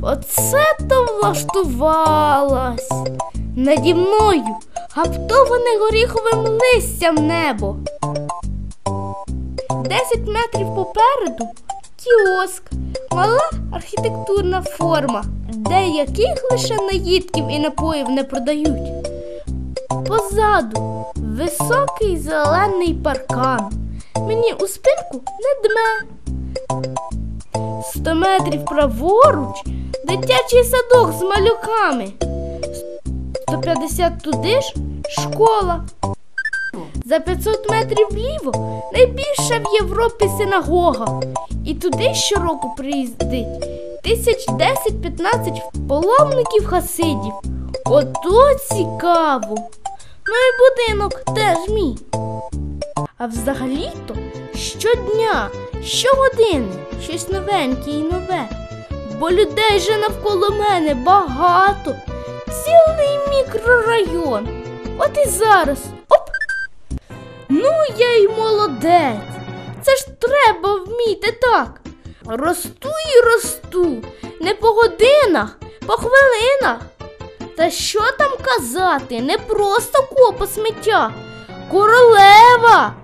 Оце то влаштувалась. Наді мною гаптоване горіховим листям небо. Десять метрів попереду кіоск, мала архітектурна форма, де яких лише наїдків і напоїв не продають. Позаду високий зелений паркан. Мені у спинку не дме. Сто метрів праворуч дитячий садок з малюками. 150 туди ж школа. За 500 метрів вліво найбільша в Європі синагога. І туди щороку приїздить тисяч 10-15 паломників хасидів. Ото цікаво. Ну і будинок теж мій. А взагалі-то щодня, щогодини щось новеньке і нове. Бо людей же навколо мене багато, цілий мікрорайон. От і зараз. Оп! Ну, я й молодець. Це ж треба вміти так. Росту і росту, не по годинах, по хвилинах. Та що там казати, не просто копа сміття, королева.